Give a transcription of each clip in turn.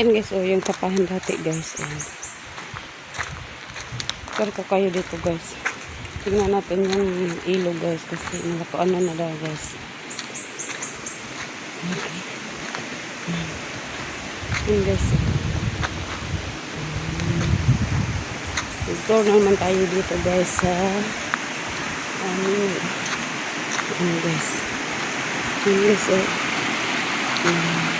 Yan guys, oh, yung tapahan dati guys. Ayan. Ko kayo dito guys. Tingnan natin yung ilog guys kasi nakaano na daw guys. Okay. Yan guys. oh. Tour naman tayo dito guys sa aming ano guys. Yan guys eh. Ayan.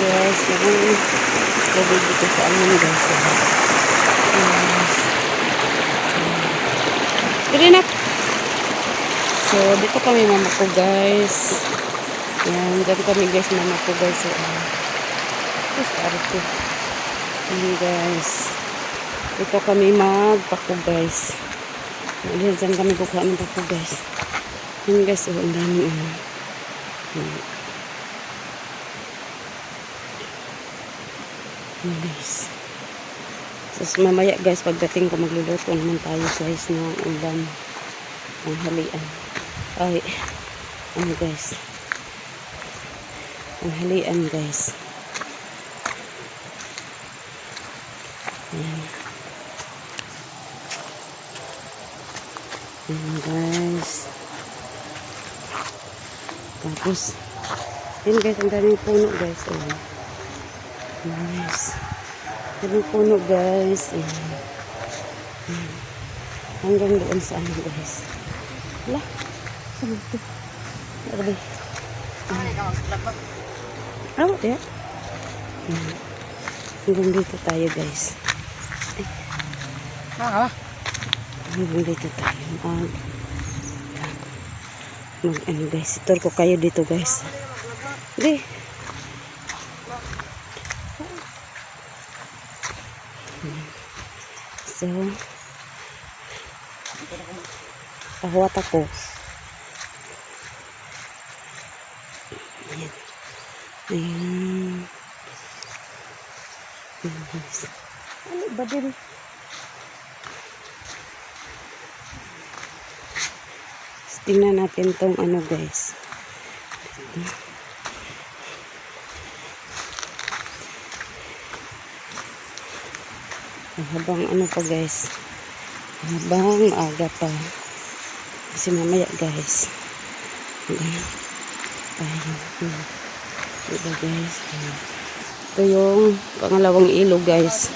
Yung tubig dito sa amin guys. Yes. Green up. So, dito kami mamako guys. Yan, dito kami guys mamako guys. So, uh, just arito. Yan guys. Dito kami magpako guys. Yan, dyan kami kukuha ng pako guys. Yan guys, oh, ang dami. Oh. Guys. Tapos mamaya guys, pagdating ko magluluto naman tayo guys ng ulam ng halian. Ay, ano guys. Ang halian guys. Ayan. Ayan guys. Tapos, yun guys, ang daming puno guys. Ayan. Nice. Daming puno guys. Ayan. Ayan. Hanggang doon sa ano guys. Wala. Saan ito? Arabi. Oh, yeah. Ayan. Hanggang dito tayo guys. Ah, Hanggang dito tayo. Mag, mag ano guys. Tour ko kayo dito guys. Hindi. Pahuwat ako. Ayan. Ayan. Ano ba din? Tingnan natin tong ano guys. Ito. Habang ano pa guys. Habang aga pa. Kasi mamaya guys. Ayan. Diba guys. Ito yung pangalawang ilog guys.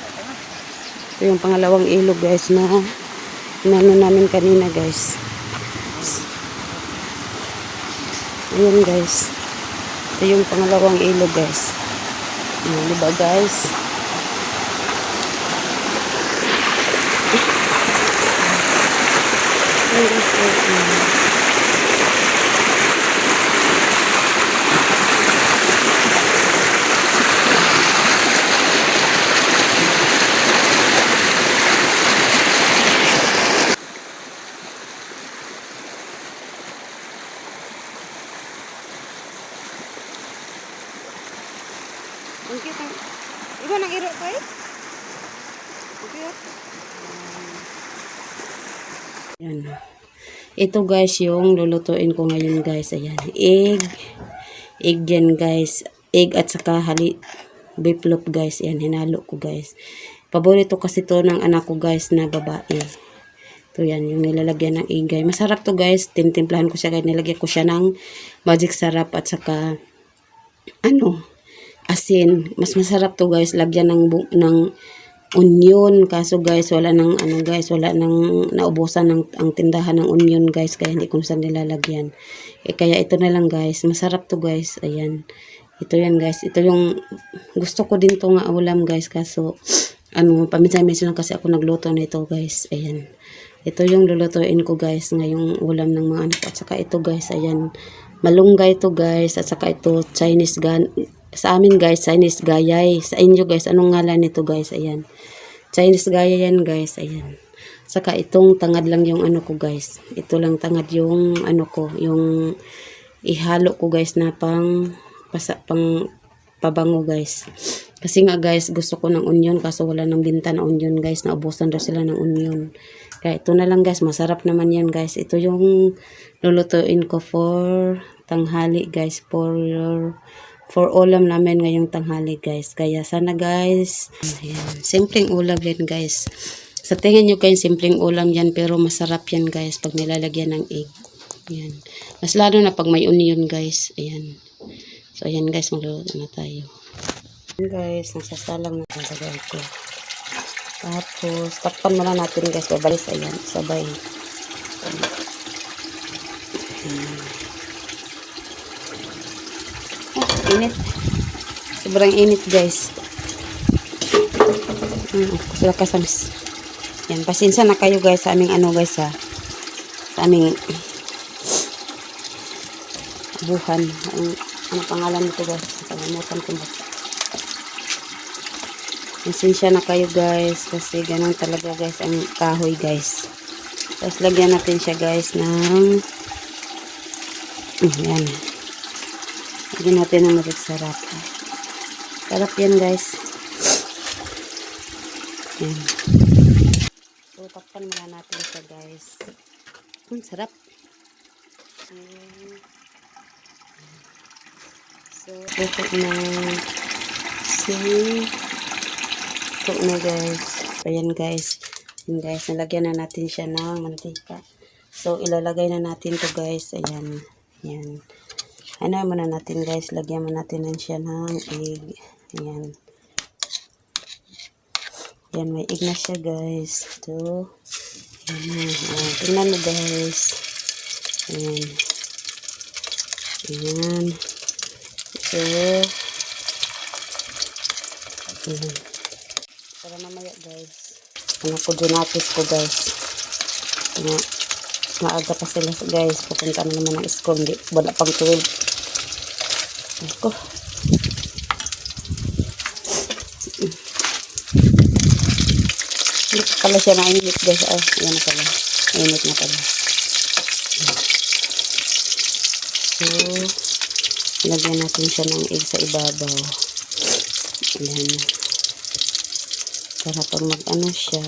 Ito yung pangalawang ilog guys na inano namin kanina guys. Ayan guys. Ito yung pangalawang ilog guys. Ayan, diba guys? Ang cute ang... Iba nang iro pa eh? Ang. Yan. Ito guys yung lulutuin ko ngayon guys. Ayan. Egg. Egg yan guys. Egg at saka hali. Beef loaf guys. Yan. Hinalo ko guys. Paborito kasi to ng anak ko guys na babae. Ito yan. Yung nilalagyan ng egg. Masarap to guys. Tintimplahan ko siya guys. Nilagyan ko siya ng magic sarap at saka ano asin. Mas masarap to guys, lagyan ng ng onion. Kaso guys, wala nang ano guys, wala nang naubusan ng ang tindahan ng onion guys, kaya hindi ko saan nilalagyan. Eh, kaya ito na lang guys, masarap to guys. Ayan. Ito yan guys. Ito yung gusto ko din to nga ulam guys, kaso ano, paminsan-minsan lang kasi ako nagluto nito guys. Ayan. Ito yung lulutuin ko guys, ngayong ulam ng mga anak. At saka ito guys, ayan. Malunggay to guys, at saka ito Chinese gan sa amin guys, Chinese gayay. Sa inyo guys, anong ngalan nito guys? Ayan. Chinese gayay yan guys. Ayan. Saka itong tangad lang yung ano ko guys. Ito lang tangad yung ano ko, yung ihalo ko guys na pang pasa, pang pabango guys. Kasi nga guys, gusto ko ng onion kaso wala nang binta na onion guys. Naubusan daw sila ng onion. Kaya ito na lang guys, masarap naman yan guys. Ito yung lulutuin ko for tanghali guys. For for ulam namin ngayong tanghali guys. Kaya sana guys, ayan, simpleng ulam yan guys. Sa tingin nyo kayo, simpleng ulam yan pero masarap yan guys pag nilalagyan ng egg. Ayan. Mas lalo na pag may onion guys. Ayan. So ayan guys, magluluto na tayo. Ayan, guys, nasasalang na ang gagawin ko. Tapos, takpan muna natin guys. Babalis, ayan, sabay. Ayan. Init. Sobrang init guys. Hmm, sila kasamis. Yan, pasensya na kayo guys sa aming ano guys ha. Sa aming buhan. Ang, ano pangalan nito guys? Nakalimutan ko ba? Pasensya na kayo guys kasi ganun talaga guys ang kahoy guys. Tapos lagyan natin siya guys ng Mm, yan. Lagyan natin ng marik sarap. Yan guys. Yan. So takpan muna natin siya guys. Hmm, sarap. So, luto na. See? Ito na guys. Ayan guys. Ayan guys. Nalagyan na natin siya ng mantika. So ilalagay na natin to guys. Ayan. Ayan. Ano muna natin guys. Lagyan mo natin na siya ng egg. Ayan. Ayan. May egg na siya guys. Ito. Ayan. Ayan. Tingnan mo guys. Ayan. Ayan. So, ayan. Para mamaya guys. Ano ko donatis ko guys. Nga, maaga pa sila guys. Pupunta na naman ng school. Hindi, wala pang 12. Ako. Hindi pa pala siya mainit guys. Ay, ayan na pala. Mainit na pala. So, lagyan natin siya ng egg sa ibabaw. Ayan. Para pag mag-ano siya,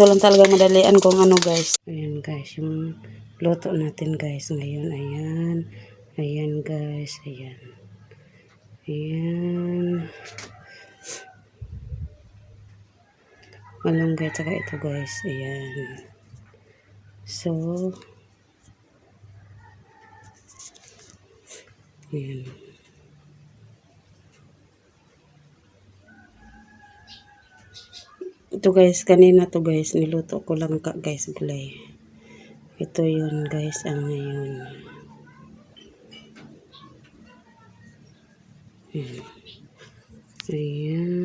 ito lang talaga madalian kung ano guys. Ayan guys, yung luto natin guys ngayon. Ayan. Ayan guys. Ayan. Ayan. Malunggay tsaka ito guys. Ayan. So, ayan. Ito guys, kanina to guys, niluto ko lang ka guys gulay. Ito yun guys, ang ngayon. Ayan. Ayan.